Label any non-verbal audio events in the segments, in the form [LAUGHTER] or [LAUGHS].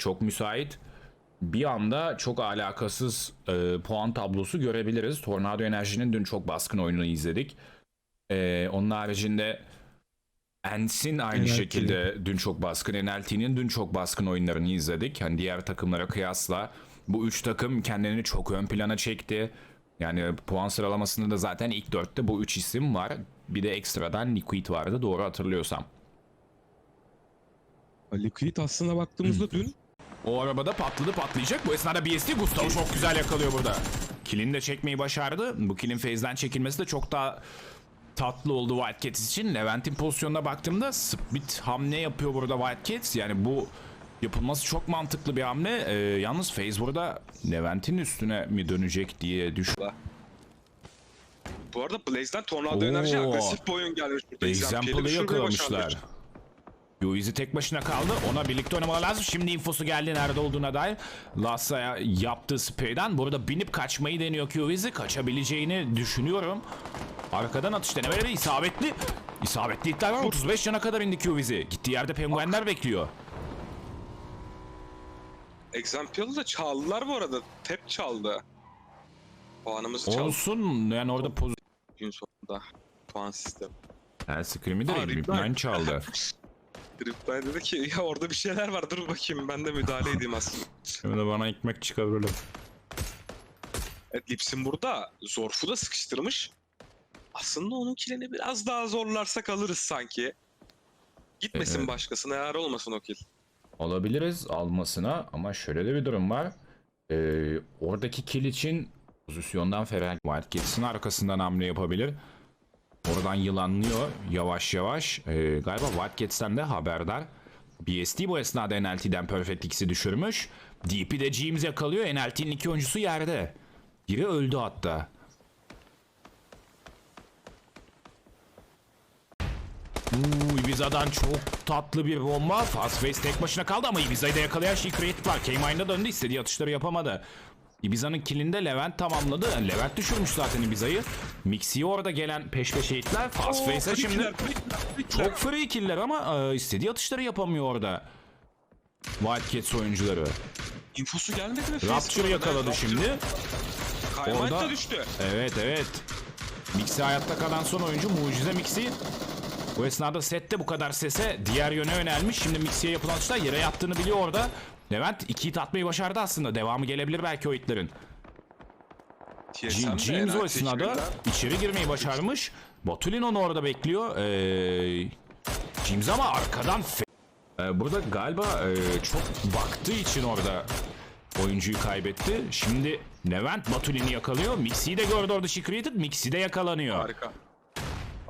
çok müsait. Bir anda çok alakasız e, puan tablosu görebiliriz. Tornado Enerji'nin dün çok baskın oyununu izledik. E, onun haricinde Ens'in aynı NLT. şekilde dün çok baskın. NLT'nin dün çok baskın oyunlarını izledik. Hani diğer takımlara kıyasla bu üç takım kendini çok ön plana çekti. Yani puan sıralamasında da zaten ilk dörtte bu üç isim var. Bir de ekstradan Liquid vardı doğru hatırlıyorsam. Liquid aslında baktığımızda dün O arabada patladı patlayacak. Bu esnada BSD Gustavo çok güzel yakalıyor burada. Kill'ini de çekmeyi başardı. Bu kill'in phase'den çekilmesi de çok daha tatlı oldu Wildcats için. Levent'in pozisyonuna baktığımda split hamle yapıyor burada Wildcats. Yani bu yapılması çok mantıklı bir hamle. Ee, yalnız phase burada Levent'in üstüne mi dönecek diye düş. Bu arada Blaze'den Tornado Oo. Enerji agresif bir oyun gelmiş burada. Example'ı Example'ı düşürmeyi yakalamışlar. başardı. Yuizi tek başına kaldı. Ona birlikte oynamalar lazım. Şimdi infosu geldi nerede olduğuna dair. Lassa'ya yaptığı spreyden burada binip kaçmayı deniyor Yuizi. Kaçabileceğini düşünüyorum. Arkadan atış denemeleri isabetli. İsabetli hitler var. 35 cana kadar indi Yuizi. Gittiği yerde penguenler bekliyor. Example'ı da çaldılar bu arada. Tep çaldı. Puanımızı çaldı Olsun. Yani orada poz... gün sonunda. Puan sistemi. Ha, Scream'i de Aa, Ripline. [LAUGHS] Ripline çaldı. Riptide dedi ki ya orada bir şeyler var dur bakayım ben de müdahale edeyim aslında. Şimdi bana ekmek çıkarırlar. Evet Lipsin burada Zorf'u da sıkıştırmış. Aslında onun kilini biraz daha zorlarsak alırız sanki. Gitmesin Evet. başkasına eğer olmasın o kill. Alabiliriz almasına ama şöyle de bir durum var. Ee, oradaki kill için pozisyondan Feral Wildcats'in arkasından hamle yapabilir. Oradan yılanlıyor yavaş yavaş. Ee, galiba Wildcats'ten de haberdar. BSD bu esnada NLT'den Perfect X'i düşürmüş. DP de James yakalıyor. NLT'nin iki oyuncusu yerde. Biri öldü hatta. Uuu Ibiza'dan çok tatlı bir bomba. Fastface tek başına kaldı ama Ibiza'yı da yakalayan Secret var. K-Mine'da döndü istediği atışları yapamadı. Ibiza'nın killinde Levent tamamladı. Levent düşürmüş zaten Ibiza'yı. Mixi'ye orada gelen peş peşe hitler. Fastface'e free şimdi killer, free killer, free killer. çok free killer ama e, istediği atışları yapamıyor orada. Wildcats oyuncuları. İnfosu gelmedi mi? Rapture yakaladı şimdi. Orada- de düştü. Evet evet. Mixi hayatta kalan son oyuncu Mucize Mixi. Bu esnada sette bu kadar sese diğer yöne yönelmiş. Şimdi Mixi'ye yapılan atışlar yere yattığını biliyor orada. Levent iki hit atmayı başardı aslında. Devamı gelebilir belki o hitlerin. James o esnada içeri girmeyi başarmış. Botulin onu orada bekliyor. Ee, James ama arkadan Ee, burada galiba e, çok baktığı için orada oyuncuyu kaybetti. Şimdi Levent Batulin'i yakalıyor. Mixi'yi de gördü orada Secreted. Mixi de yakalanıyor. Harika.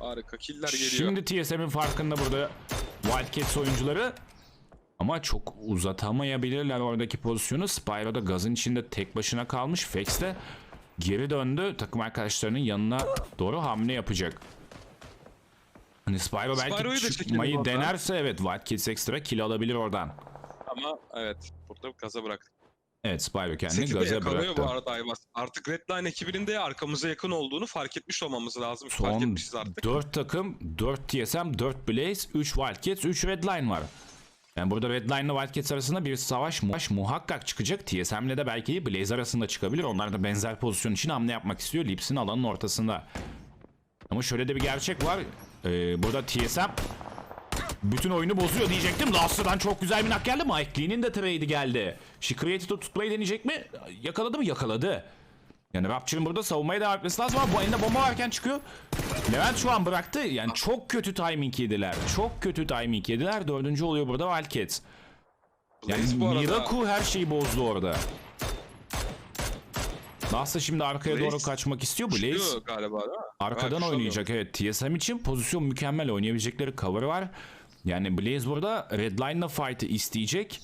Harika. Killer geliyor. Şimdi TSM'in farkında burada Wildcats oyuncuları. Ama çok uzatamayabilirler oradaki pozisyonu. Spyro da gazın içinde tek başına kalmış. Fex de geri döndü. Takım arkadaşlarının yanına doğru hamle yapacak. Hani Spyro belki çıkmayı denerse evet Wildcats ekstra kill alabilir oradan. Ama evet. Burada gaza bıraktık. Evet Spyro kendini Seti de gaza bıraktı. bu arada Ayvaz. Artık Redline ekibinin de arkamıza yakın olduğunu fark etmiş olmamız lazım. fark Son etmişiz artık. 4 takım, 4 TSM, 4 Blaze, 3 Wildcats, 3 Redline var. Yani burada Redline ile Wildcats arasında bir savaş, mu- muhakkak çıkacak. TSM ile de belki Blaze arasında çıkabilir. Onlar da benzer pozisyon için hamle yapmak istiyor. Lips'in alanın ortasında. Ama şöyle de bir gerçek var. Ee, burada TSM bütün oyunu bozuyor diyecektim. Lassa'dan çok güzel bir nak geldi. Mike Lee'nin de trade'i geldi. She Created'ı tutmayı deneyecek mi? Yakaladı mı? Yakaladı. Yani Rapture'ın burada savunmaya devam etmesi lazım ama bu elinde bomba varken çıkıyor. Levent şu an bıraktı. Yani çok kötü timing yediler. Çok kötü timing yediler. Dördüncü oluyor burada Wildcats. Yani Miraku her şeyi bozdu orada. Lassa şimdi arkaya Blaze doğru kaçmak istiyor. Blaze Çıkıyor galiba değil mi? arkadan şu oynayacak. Evet TSM için pozisyon mükemmel. Oynayabilecekleri cover var. Yani Blaze burada Redline'la fight'ı isteyecek.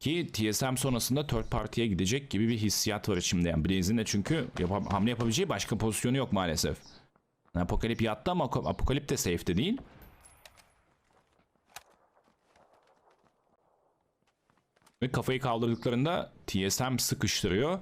Ki TSM sonrasında third party'ye gidecek gibi bir hissiyat var içimde. Yani Blaze'in de çünkü yapa- hamle yapabileceği başka pozisyonu yok maalesef. Apokalip yattı ama Ap- Apokalip de safe'de değil. Ve kafayı kaldırdıklarında TSM sıkıştırıyor.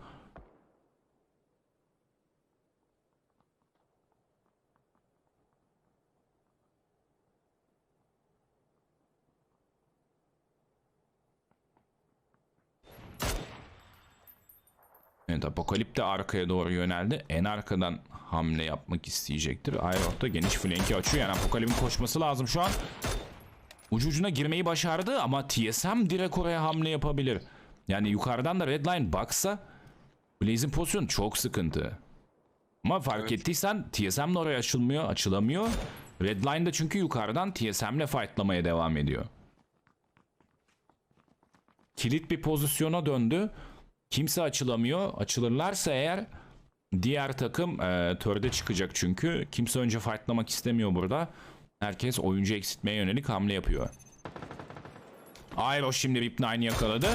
Evet Apokalip de arkaya doğru yöneldi. En arkadan hamle yapmak isteyecektir. Ayrot da geniş flanki açıyor. Yani Apokalip'in koşması lazım şu an. Ucu ucuna girmeyi başardı ama TSM direkt oraya hamle yapabilir. Yani yukarıdan da Redline baksa Blaze'in pozisyonu çok sıkıntı. Ama fark Evet. ettiysen TSM de oraya açılmıyor, açılamıyor. Redline de çünkü yukarıdan TSM'le fightlamaya devam ediyor. Kilit bir pozisyona döndü. Kimse açılamıyor. Açılırlarsa eğer diğer takım e, törde çıkacak çünkü. Kimse önce fightlamak istemiyor burada. Herkes oyuncu eksiltmeye yönelik hamle yapıyor. Aero şimdi Rip 9 yakaladı.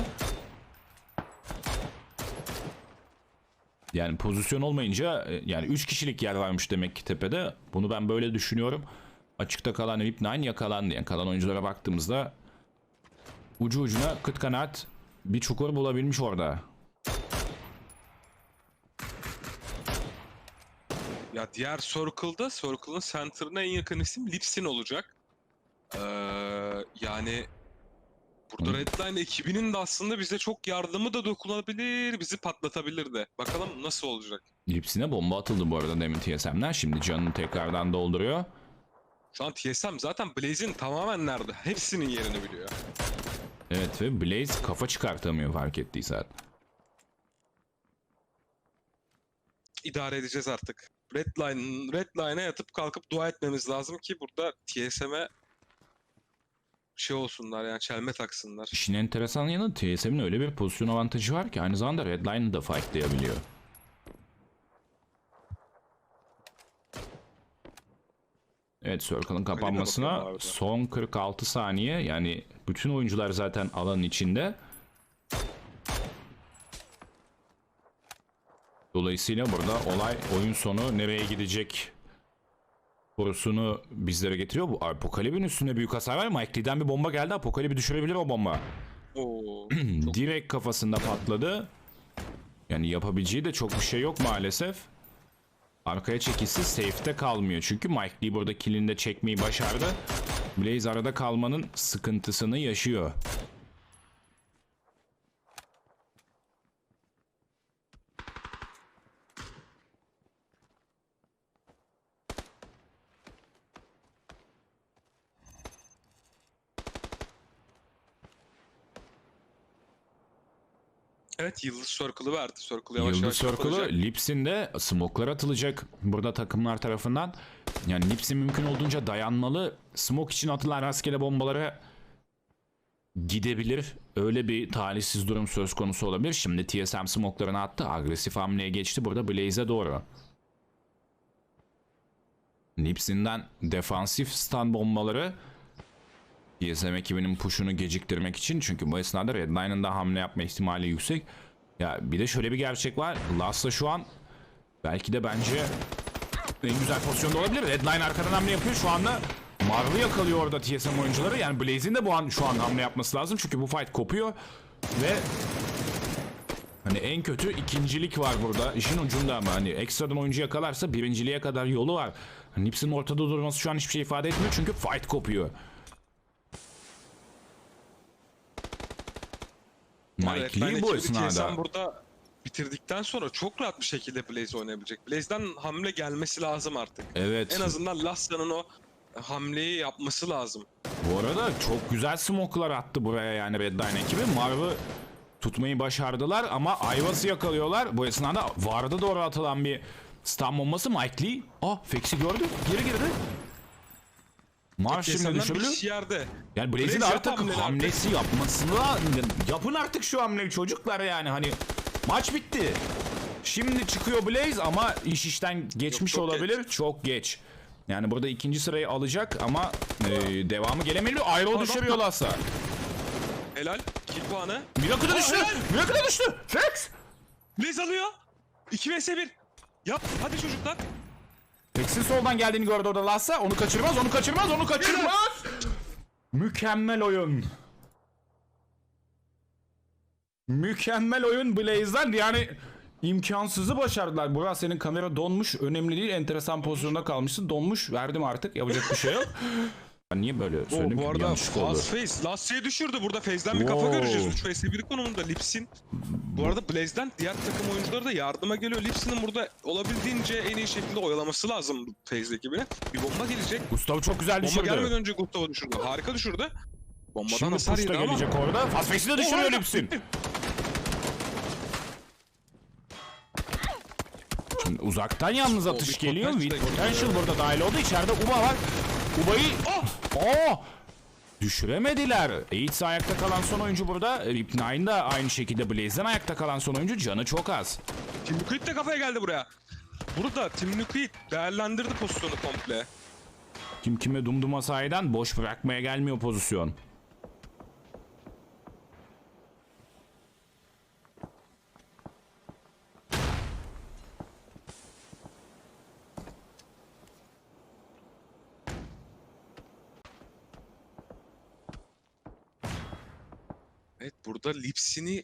Yani pozisyon olmayınca e, yani 3 kişilik yer varmış demek ki tepede. Bunu ben böyle düşünüyorum. Açıkta kalan Rip 9 yakalandı. Yani kalan oyunculara baktığımızda ucu ucuna kıt kanaat bir çukur bulabilmiş orada. Diğer Circle'da Circle'ın center'ına en yakın isim Lipsin olacak. Ee, yani burada. Redline ekibinin de aslında bize çok yardımı da dokunabilir, bizi patlatabilir de. Bakalım nasıl olacak. Lipsine bomba atıldı bu arada demin TSM'den. Şimdi canını tekrardan dolduruyor. Şu an TSM zaten Blaze'in tamamen nerede? Hepsinin yerini biliyor. Evet ve Blaze kafa çıkartamıyor fark ettiysen. İdare edeceğiz artık. Redline, Redline'a yatıp kalkıp dua etmemiz lazım ki burada TSM'e şey olsunlar yani çelme taksınlar. İşin enteresan yanı TSM'in öyle bir pozisyon avantajı var ki aynı zamanda Redline'ı da fightlayabiliyor. Evet Circle'ın kapanmasına son 46 saniye yani bütün oyuncular zaten alanın içinde. Dolayısıyla burada olay oyun sonu nereye gidecek sorusunu bizlere getiriyor. Bu Apokalip'in üstünde büyük hasar var. Mike Lee'den bir bomba geldi. Apokalip'i düşürebilir o bomba. Oo. [CLEARS THROAT] Direkt kafasında patladı. Yani yapabileceği de çok bir şey yok maalesef. Arkaya çekilsi safe'te kalmıyor. Çünkü Mike Lee burada killini de çekmeyi başardı. Blaze arada kalmanın sıkıntısını yaşıyor. Evet Yıldız Circle'ı verdi. Circle yavaş Yıldız yavaş Circle'ı kapatacak. Lips'in de smoke'lar atılacak burada takımlar tarafından. Yani Lips'in mümkün olduğunca dayanmalı. Smoke için atılan rastgele bombalara gidebilir. Öyle bir talihsiz durum söz konusu olabilir. Şimdi TSM smoke'larını attı. Agresif hamleye geçti. Burada Blaze'e doğru. Lips'inden defansif stun bombaları TSM ekibinin push'unu geciktirmek için çünkü bu esnada Redline'ın da hamle yapma ihtimali yüksek. Ya bir de şöyle bir gerçek var. Lasta şu an belki de bence en güzel pozisyonda olabilir. Redline arkadan hamle yapıyor. Şu anda Marv'ı yakalıyor orada TSM oyuncuları. Yani Blaze'in de bu an şu an hamle yapması lazım. Çünkü bu fight kopuyor. Ve hani en kötü ikincilik var burada. İşin ucunda ama hani ekstradan oyuncu yakalarsa birinciliğe kadar yolu var. Hani Nips'in ortada durması şu an hiçbir şey ifade etmiyor. Çünkü fight kopuyor. Mike Lee bu esnada. burada bitirdikten sonra çok rahat bir şekilde Blaze oynayabilecek. Blaze'den hamle gelmesi lazım artık. Evet. En azından Lasta'nın o hamleyi yapması lazım. Bu arada çok güzel smoke'lar attı buraya yani Red Line ekibi. Marv'ı tutmayı başardılar ama Ayvas'ı yakalıyorlar. Bu esnada Vard'a doğru atılan bir stun bombası Mike Lee. Ah Fex'i gördü. Geri girdi. Marv şimdi TSM'den bir düşürülü. kişi yerde. Yani Blaze'in Blaze artık hamlesi yapmasını yapın artık şu hamleyi çocuklar yani hani maç bitti. Şimdi çıkıyor Blaze ama iş işten geçmiş çok olabilir. Çok geç. Yani burada ikinci sırayı alacak ama e, devamı gelemeli. Adam- düşürüyor Lassa. Helal. Kill puanı. Miracle da Aa, düştü. helal. Miracle da düştü. Fex. Blaze alıyor. 2 vs 1. Yap. Hadi çocuklar. Fex'in soldan geldiğini gördü orada Lassa. Onu kaçırmaz, onu kaçırmaz, onu kaçırmaz. Mükemmel oyun. Mükemmel oyun Blaze'den yani imkansızı başardılar. Burak senin kamera donmuş. Önemli değil. Enteresan pozisyonda kalmışsın. Donmuş. Verdim artık. Yapacak bir şey yok. [LAUGHS] Niye böyle O, söyledim bu arada Yanlışlık oldu. Fast Face Lassi'ye düşürdü. Burada Faze'den bir kafa Wow. göreceğiz. 3 Face'e 1 konumunda Lipsin. Bu arada Blaze'den diğer takım oyuncuları da yardıma geliyor. Lipsin'in burada olabildiğince en iyi şekilde oyalaması lazım Faze ekibine. Bir bomba gelecek. Gustav çok güzel Bomba düşürdü. gelmeden önce Gustav'ı düşürdü. Harika düşürdü. Bombadan Şimdi hasar yedi ama. gelecek orada. Fastface'i de düşürüyor Orada. Lipsin. [LAUGHS] Şimdi uzaktan yalnız atış bir geliyor. potential With da Potential burada dahil oldu. İçeride Uba var. Uba'yı... Oh! Düşüremediler. Aids ayakta kalan son oyuncu burada. Rip Nine da aynı şekilde Blaze'den ayakta kalan son oyuncu. Canı çok az. Tim Liquid de kafaya geldi buraya. Burada Tim Liquid değerlendirdi pozisyonu komple. Kim kime dumduma sahiden boş bırakmaya gelmiyor pozisyon. Evet burada Lipsin'i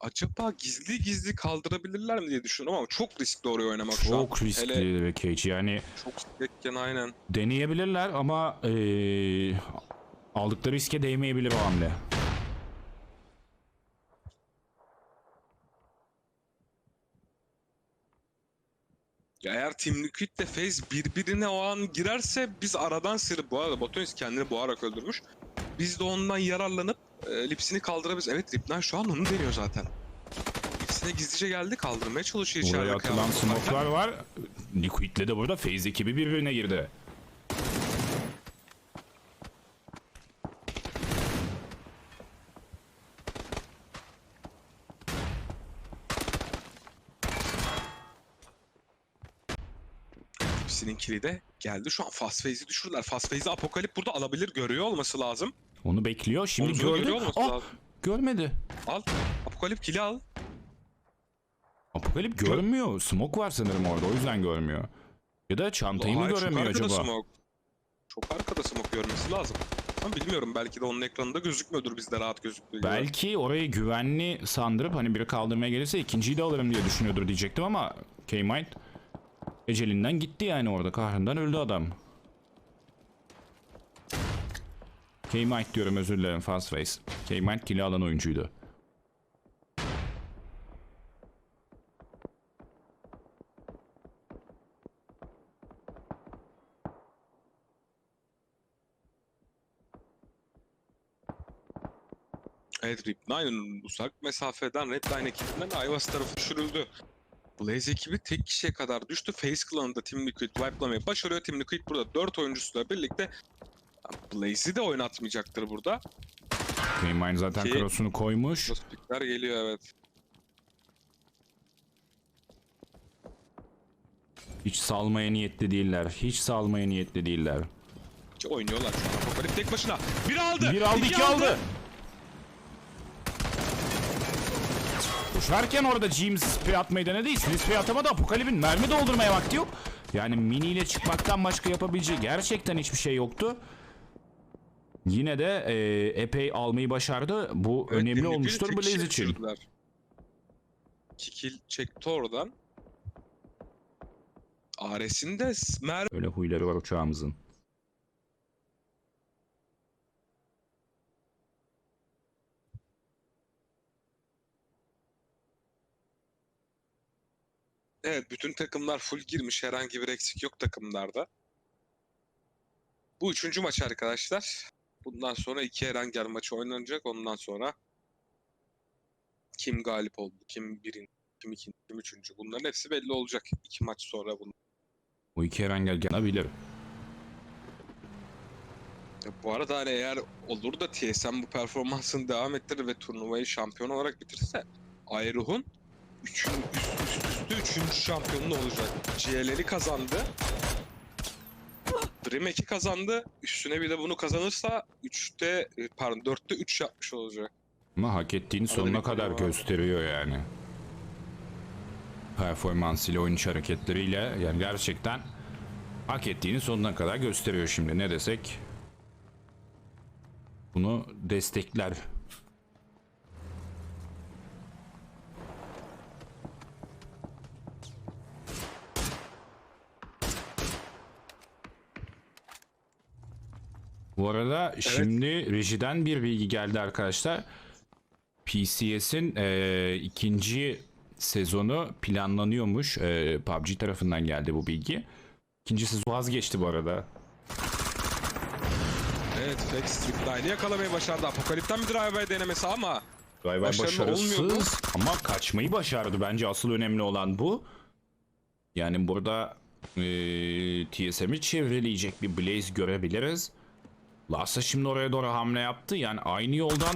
acaba gizli gizli kaldırabilirler mi diye düşünüyorum ama çok riskli oraya oynamak şu an. Çok riskli Hele ve Cage. Yani çok riskliyken aynen. deneyebilirler ama eee, aldıkları riske değmeyebilir o hamle. Ya eğer Team Liquid de FaZe birbirine o an girerse biz aradan sırıp bu arada Batunis kendini boğarak öldürmüş. Biz de ondan yararlanıp e, Lipsini kaldırabiliriz. Evet Ripnan şu an onu deniyor zaten. Lipsine gizlice geldi kaldırmaya çalışıyor içeride. Buraya atılan kıyafet smoke'lar var. Liquid'le de burada FaZe ekibi birbirine girdi. Lipsinin kili de geldi. Şu an Fast Phase'i düşürdüler. Fast Phase'i Apokalip burada alabilir. Görüyor olması lazım. Onu bekliyor. Şimdi Omzunu gördü. görüyor Ah, görmedi. Al. Apokalip kili al. Apokalip görmüyor. Smoke var sanırım orada. O yüzden görmüyor. Ya da çantayı mı Hayır, çok göremiyor arkada acaba? Smoke. Çok arkada smoke görmesi lazım. Ama bilmiyorum belki de onun ekranında gözükmüyordur bizde rahat gözüktüğü gibi. Belki orayı güvenli sandırıp hani biri kaldırmaya gelirse ikinciyi de alırım diye düşünüyordur diyecektim ama K-Mind ecelinden gitti yani orada kahrından öldü adam. K-Mind diyorum özür dilerim Fast Face. K-Mind kili alan oyuncuydu. Evet Rip9'ın uzak mesafeden Redline ekibinden Ayvas tarafı düşürüldü. Blaze ekibi tek kişiye kadar düştü. Face Clan'da Team Liquid wipe'lamayı başarıyor. Team Liquid burada 4 oyuncusuyla birlikte Blaze'i de oynatmayacaktır burada. K-Mind zaten Ki- cross'unu koymuş. Prospektler geliyor evet. Hiç salmaya niyetli değiller. Hiç salmaya niyetli değiller. Ki oynuyorlar şu an. Apokalip tek başına. Bir aldı. Bir aldı iki aldı. Koşarken orada James spray atmayı denedi. Spray atamadı. Apokalip'in mermi doldurmaya vakti yok. Yani mini ile çıkmaktan başka yapabileceği gerçekten hiçbir şey yoktu. Yine de e, epey almayı başardı. Bu Evet, önemli olmuştur Blaze için. düşürdüler. İki kill çekti oradan. Ares'in de mer Öyle huyları var uçağımızın. Evet bütün takımlar full girmiş. Herhangi bir eksik yok takımlarda. Bu üçüncü maç arkadaşlar. Bundan sonra iki Erenger maçı oynanacak. Ondan sonra kim galip oldu, kim birinci, kim ikinci, kim üçüncü. Bunların hepsi belli olacak. iki maç sonra bunun. Bu iki Erengel gelebilir. Ya bu arada hani eğer olur da TSM bu performansını devam ettirir ve turnuvayı şampiyon olarak bitirse Ayruh'un üst, üst üste üçüncü şampiyonu olacak. GLL'i kazandı. Dream 2 kazandı. Üstüne bir de bunu kazanırsa 3'te e, pardon 4'te 3 yapmış olacak. Ama hak ettiğini sonuna kadar gösteriyor yani. Performansıyla, oyuncu hareketleriyle yani gerçekten hak ettiğini sonuna kadar gösteriyor şimdi ne desek. Bunu destekler. Bu arada şimdi rejiden bir bilgi geldi arkadaşlar. PCS'in eee, ikinci sezonu planlanıyormuş. Eee, PUBG tarafından geldi bu bilgi. İkinci sezon vazgeçti bu arada. Evet Fex Stripline'i yakalamayı başardı. Apokalipten bir drive denemesi ama vay Başarılı olmuyor başarısız ama kaçmayı başardı. Bence asıl önemli olan bu. Yani burada eee TSM'i çevreleyecek bir Blaze görebiliriz. Lassa şimdi oraya doğru hamle yaptı. Yani aynı yoldan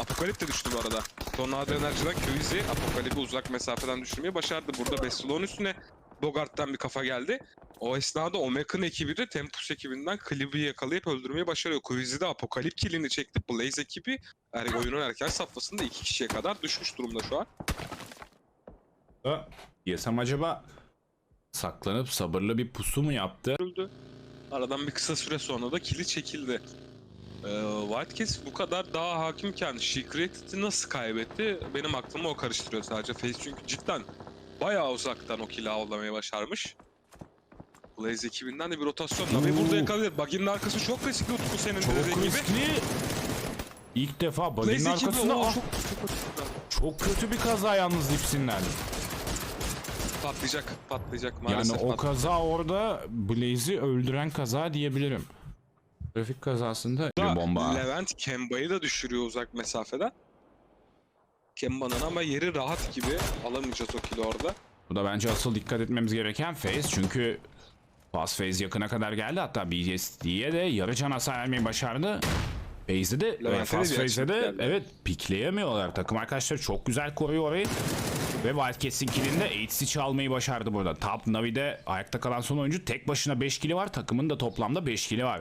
Apokalip de düştü bu arada. Tornado Enerji'den Qwizi Apokalip'i uzak mesafeden düşürmeyi başardı. Burada Bestolon üstüne Bogart'tan bir kafa geldi. O esnada Omek'ın ekibi de Tempus ekibinden Klib'i yakalayıp öldürmeyi başarıyor. Qwizi de Apokalip killini çekti. Blaze ekibi er, oyunun erken safhasında iki kişiye kadar düşmüş durumda şu an. da TSM acaba saklanıp sabırlı bir pusu mu yaptı? Öldü. Aradan bir kısa süre sonra da kili çekildi. Ee, Wildcats bu kadar daha hakimken Secret'i nasıl kaybetti? Benim aklımı o karıştırıyor sadece. Face çünkü cidden bayağı uzaktan o kili avlamayı başarmış. Blaze ekibinden de bir rotasyon. Oo. burada yakalayabilir. Buggy'nin arkası çok riskli Utku senin de dediğin Çok gibi. riskli. İlk defa baginin Blaze ekibi o ah, çok, çok çok kötü bir kaza yalnız Lipsin'den. Patlayacak, patlayacak Yani maalesef. o patlayacak. kaza orada Blaze'i öldüren kaza diyebilirim. Trafik kazasında bir Da bomba. Levent Kemba'yı da düşürüyor uzak mesafeden. Kemba'nın ama yeri rahat gibi. Alamayacağız o kili orada. Bu da bence asıl dikkat etmemiz gereken phase çünkü Pass phase yakına kadar geldi hatta BSD'ye de yarı can hasar vermeyi başardı. Phase'de de Levent'e de Fast bir de açıklık geldi. evet pikleyemiyorlar. Takım arkadaşları çok güzel koruyor orayı. Ve Wildcats'in killinde 8 çalmayı başardı burada. Top Navi'de ayakta kalan son oyuncu tek başına 5 kili var. Takımın da toplamda 5 kili var.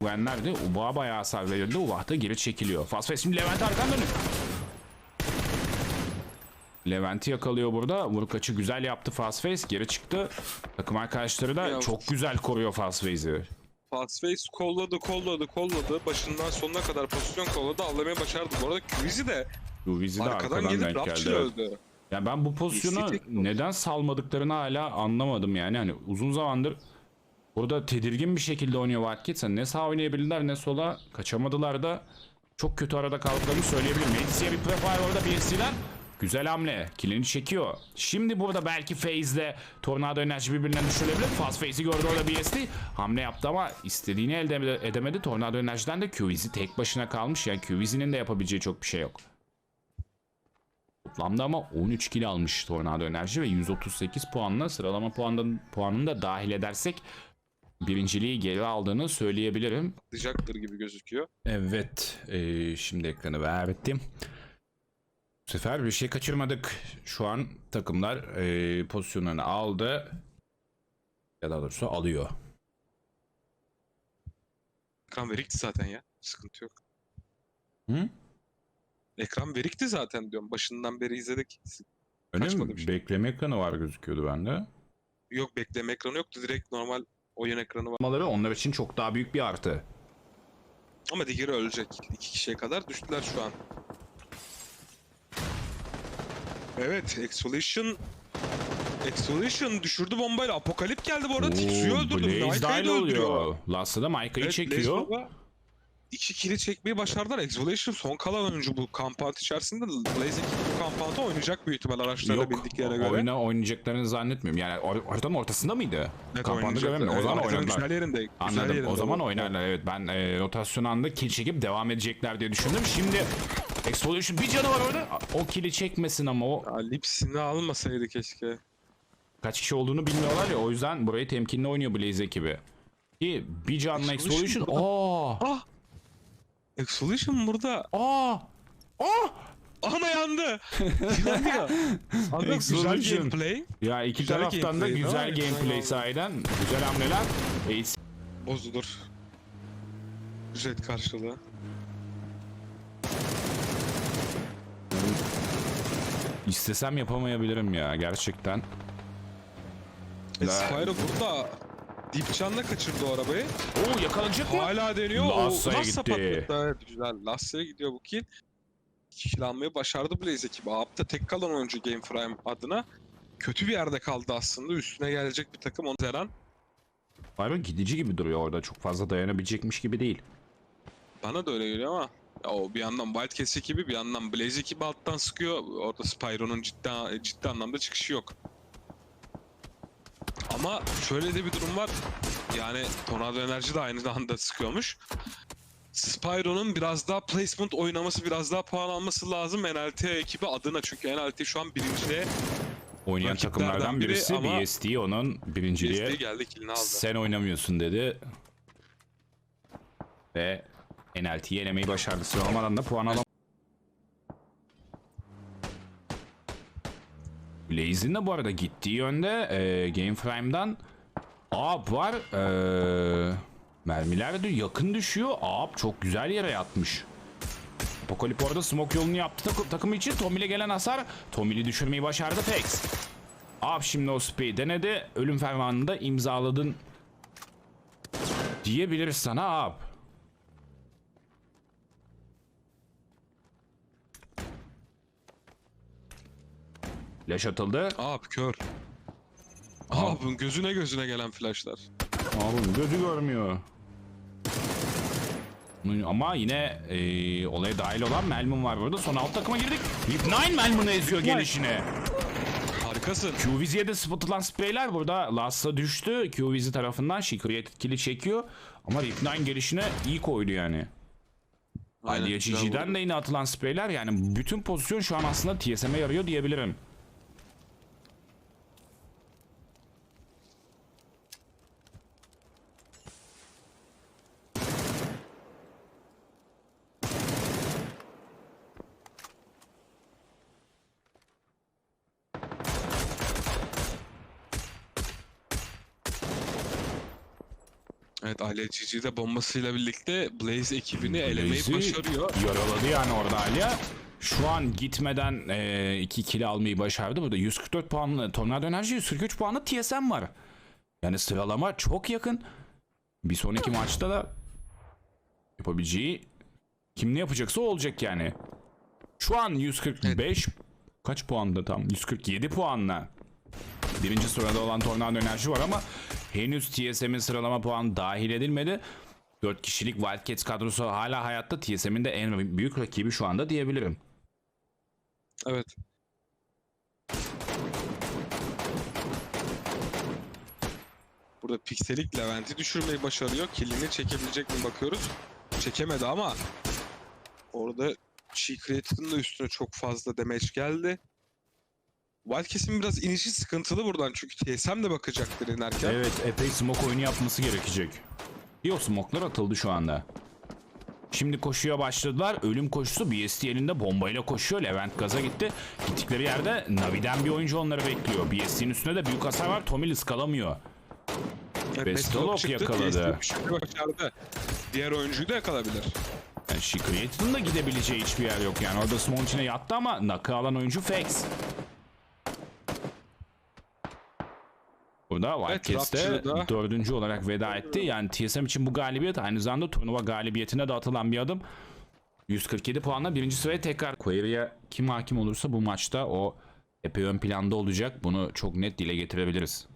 Güvenler de Ubah'a bayağı hasar verildi. Ubah da geri çekiliyor. Fast Face şimdi Levent arkan dönüyor. Levent'i yakalıyor burada. Vurkaç'ı güzel yaptı Fast Face. Geri çıktı. Takım arkadaşları da Ya- çok güzel koruyor Fast Face'i. Fastface kolladı, kolladı, kolladı. Başından sonuna kadar pozisyon kolladı. Avlamaya başardı. Bu arada Kwizi de de arkadan, arkadan, gelip geldi. öldü. Ya ben bu pozisyonu neden salmadıklarını hala anlamadım yani. Hani uzun zamandır burada tedirgin bir şekilde oynuyor Wildcats. Hani ne sağ oynayabilirler ne sola kaçamadılar da çok kötü arada kaldıklarını söyleyebilirim. Medisi'ye bir prefire orada BSC'den güzel hamle. Kilini çekiyor. Şimdi burada belki Faze'le Tornado Enerji birbirinden düşürülebilir. Fast Faze'i gördü orada BSC. Hamle yaptı ama istediğini elde edemedi. Tornado Enerji'den de QVZ tek başına kalmış. Yani QVZ'nin de yapabileceği çok bir şey yok. Toplamda ama 13 kill almış Tornado Enerji ve 138 puanla sıralama puanının, puanını da dahil edersek birinciliği geri aldığını söyleyebilirim. Patlayacaktır gibi gözüküyor. Evet, eee, şimdi ekranı verdim. Sefer bir şey kaçırmadık. Şu an takımlar eee, pozisyonlarını aldı. Ya daha doğrusu alıyor. Ekran verikti zaten ya. Sıkıntı yok. Hı? Ekran verikti zaten diyorum. Başından beri izledik. Öyle Kaçmadı mi? bir şey. Bekleme ekranı var gözüküyordu bende. Yok bekleme ekranı yoktu. Direkt normal oyun ekranı var. Onlar için çok daha büyük bir artı. Ama diğeri ölecek. İki kişiye kadar düştüler şu an. Evet, Exfoliation Exfoliation düşürdü bombayla. Apokalip geldi bu arada. Tiksu'yu öldürdü. Blaze öldürüyor. oluyor. Lasta da Maika'yı Evet, çekiyor. Blaze iki kili çekmeyi başardılar. Exfoliation son kalan oyuncu bu kampant içerisinde. Blaze bu kampanta oynayacak büyük ihtimal araçlarla Yok, bildiklerine göre. oyuna oynayacaklarını zannetmiyorum. Yani or- haritanın ortasında mıydı? Evet, oynayacaklar. göremiyorum. O Evet, zaman haritanın oynadılar. Güzel yerinde. güzel Anladım. yerinde O zaman bu. oynarlar. Evet ben e, rotasyon anında kill çekip devam edecekler diye düşündüm. Şimdi Explosion bir canı var orada. O kill'i çekmesin ama o Ya, Lipsini almasaydı keşke. kaç kişi olduğunu bilmiyorlar ya. O yüzden burayı temkinli oynuyor Blaze ekibi. Ki bir canlı Explosion Explosion. Aa! Ah! Exfoliation burada. Aa! Aa! Ama yandı. [LAUGHS] yandı. Abi güzel Explosion. gameplay. Ya iki Güzel taraftan da gameplay, güzel değil mi? gameplay sahiden. Güzel hamleler. Ace Bozulur. Ücret karşılığı. İstesem yapamayabilirim ya gerçekten. E, Spyro burada Dipcan'la kaçırdı o arabayı. Oo yakalanacak mı? Hala deniyor. Lassa'ya Lassa gitti. patlattı. Evet güzel. Lassa'ya gidiyor bu kill. almayı başardı Blaze ekibi. Aap'ta tek kalan oyuncu Game Prime adına kötü bir yerde kaldı aslında. Üstüne gelecek bir takım onu Zeren. Byron gidici gibi duruyor orada. Çok fazla dayanabilecekmiş gibi değil. Bana da öyle geliyor ama ya o bir yandan Wildcats ekibi bir yandan Blaze ekibi alttan sıkıyor. Orada Spyro'nun ciddi, ciddi anlamda çıkışı yok. Ama şöyle de bir durum var. Yani Tornado Enerji de aynı anda sıkıyormuş. Spyro'nun biraz daha placement oynaması, biraz daha puan alması lazım NLT ekibi adına. Çünkü NLT şu an birinciliğe Oynayan takımlardan biri birisi ama BSD onun birinciliğe BSD geldi sen oynamıyorsun dedi. Ve NLT'yi elemeyi başardı. Sıralamadan da puan alam. Blaze'in de bu arada gittiği yönde e, Game Frame'dan Aap var. E, mermiler de yakın düşüyor. Aap çok güzel yere yatmış. Apokalip orada smoke yolunu yaptı takı- takımı için. Tomil'e gelen hasar. Tomil'i düşürmeyi başardı Pex. Aap şimdi o spreyi denedi. Ölüm fermanını da imzaladın diyebiliriz sana Aap. Flash atıldı. Abi kör. Abi gözüne gözüne gelen flashlar. Abi gözü görmüyor. Ama yine eee, olaya dahil olan Melman var burada. Son alt takıma girdik. Rip9 Melman'ı eziyor gelişine. Harikasın. QVZ'ye de spotılan spreyler burada Last'a düştü. QVZ tarafından Created Kill'i çekiyor. Ama Rip9 gelişine iyi koydu yani. Aynen, vurdu. de yine atılan spreyler yani bütün pozisyon şu an aslında TSM'e yarıyor diyebilirim. Evet Ali de bombasıyla birlikte Blaze ekibini elemeyi Blaze'i başarıyor. Yaraladı yani orada Alya. Şu an gitmeden 2 kill almayı başardı. Burada 144 puanlı Tornado Enerji 143 puanlı TSM var. Yani sıralama çok yakın. Bir sonraki maçta da yapabileceği kim ne yapacaksa o olacak yani. Şu an 145 kaç puanda tam? 147 puanla. Birinci sırada olan Tornado Enerji var ama henüz TSM'in sıralama puanı dahil edilmedi. 4 kişilik Wildcats kadrosu hala hayatta TSM'in de en büyük rakibi şu anda diyebilirim. Evet. Burada pikselik Levent'i düşürmeyi başarıyor. Killini çekebilecek mi bakıyoruz. Çekemedi ama orada She Created'ın da üstüne çok fazla damage geldi. Wildcats'in biraz inişi sıkıntılı buradan çünkü TSM de bakacaktır inerken. Evet epey smoke oyunu yapması gerekecek. O smoke'lar atıldı şu anda. Şimdi koşuya başladılar. Ölüm koşusu BST elinde bombayla koşuyor. Levent gaza gitti. Gittikleri yerde Navi'den bir oyuncu onları bekliyor. BST'nin üstünde de büyük hasar var. Tomil ıskalamıyor. Evet, çıktı, yakaladı. Başardı. Diğer oyuncuyu da yakalabilir. Yani Created'ın da gidebileceği hiçbir yer yok yani. Orada smoke içine yattı ama nakı alan oyuncu Fax. Burada Wildcats de Rapture'da- dördüncü olarak veda etti. Yani TSM için bu galibiyet aynı zamanda turnuva galibiyetine de atılan bir adım. 147 puanla birinci sıraya tekrar Query'e kim hakim olursa bu maçta o epey ön planda olacak. Bunu çok net dile getirebiliriz.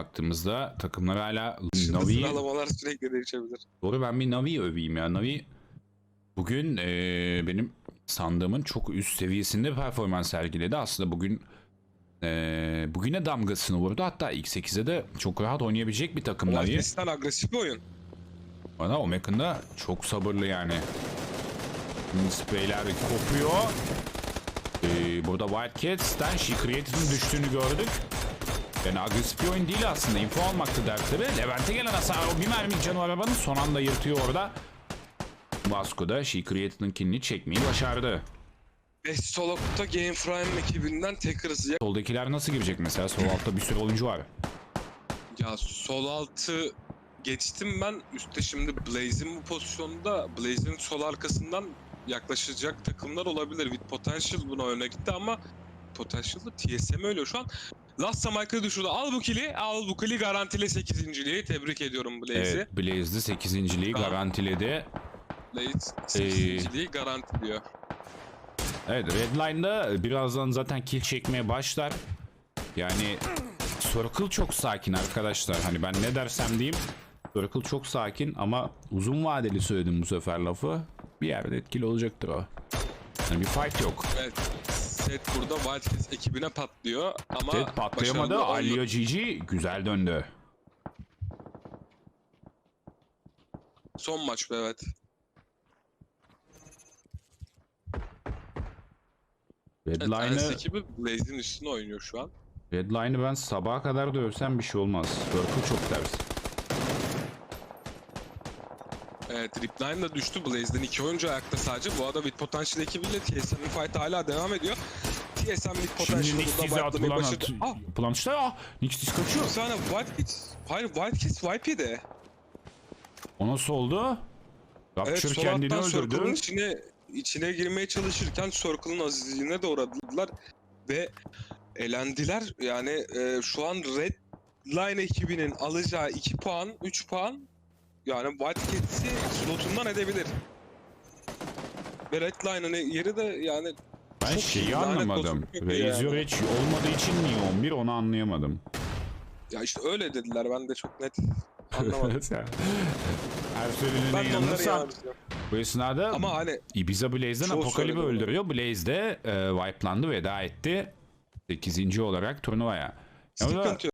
Baktığımızda takımlar hala Şimdi Navi sıralamalar sürekli değişebilir. Doğru ben bir Navi'yi öveyim ya. Navi bugün eee, benim sandığımın çok üst seviyesinde performans sergiledi. Aslında bugün eee bugüne damgasını vurdu. Hatta X8'e de çok rahat oynayabilecek bir takım Navi. Wildcats'ten agresif bir oyun. Bana Omek'in de çok sabırlı yani. Spreyler kopuyor. Ee, burada Wildcats'ten She Created'ın düştüğünü gördük. Yani agresif bir oyun değil aslında. Info almaktı dertleri. Levent'e gelen hasar o bir mermi canı arabanın son anda yırtıyor orada. Vasco da She Created'ın kinini çekmeyi başardı. Bestolog'da Game Prime ekibinden tek hızlıya Soldakiler nasıl girecek mesela? Sol altta bir sürü oyuncu var. Ya sol altı geçtim ben. Üstte şimdi Blaze'in bu pozisyonda Blaze'in sol arkasından yaklaşacak takımlar olabilir. With Potential buna öne gitti ama Potential'da TSM ölüyor şu an. Last Michael düşürdü. Al bu kili. Al bu kili garantili 8. Tebrik ediyorum Blaze'i. Evet Blaze'de 8.liği Tamam. garantiledi. Blaze Ee, 8. garantiliyor. Evet Redline'da birazdan zaten kill çekmeye başlar. Yani Circle çok sakin arkadaşlar. Hani ben ne dersem diyeyim. Circle çok sakin ama uzun vadeli söyledim bu sefer lafı. Bir yerde etkili olacaktır o. Yani bir fight yok. Evet. Set burada Wildcats ekibine patlıyor ama Ted patlayamadı. başarılı oldu. Alio GG güzel döndü. Son maç bu evet. Evet, Redline'ı ekibi Blaze'in üstüne oynuyor şu an. Redline'ı ben sabaha kadar dövsem bir şey olmaz. Circle çok ters. Evet, Ripline da düştü. Blaze'den iki oyuncu ayakta sadece. Bu arada With Potential ekibiyle TSM'in fight'ı hala devam ediyor. TSM With Potential Şimdi burada Nixis'e fight'lamayı atılan başardı. at, Ah! yapılan işte ah kaçıyor. Bir saniye Wildcats. Hayır Wildcats wipe yedi. O nasıl oldu? Rapture sol kendini alttan Circle'ın öldürdü. içine, içine girmeye çalışırken Circle'ın azizliğine de uğradılar. Ve elendiler. Yani e, şu an Red Line ekibinin alacağı 2 puan, 3 puan yani Wildcats'i slotundan edebilir. Ve Red Line'ın yeri de yani Ben çok şeyi iyi, anlamadım. Razor yani. Edge olmadığı için niye 11 onu anlayamadım. ya işte öyle dediler ben de çok net [LAUGHS] anlamadım. Her söylediğine inanırsam bu esnada Ama hani Ibiza Blaze'den Apokalip'i öldürüyor. Blaze de e, wipelandı veda etti. 8. olarak turnuvaya. Sıkıntı.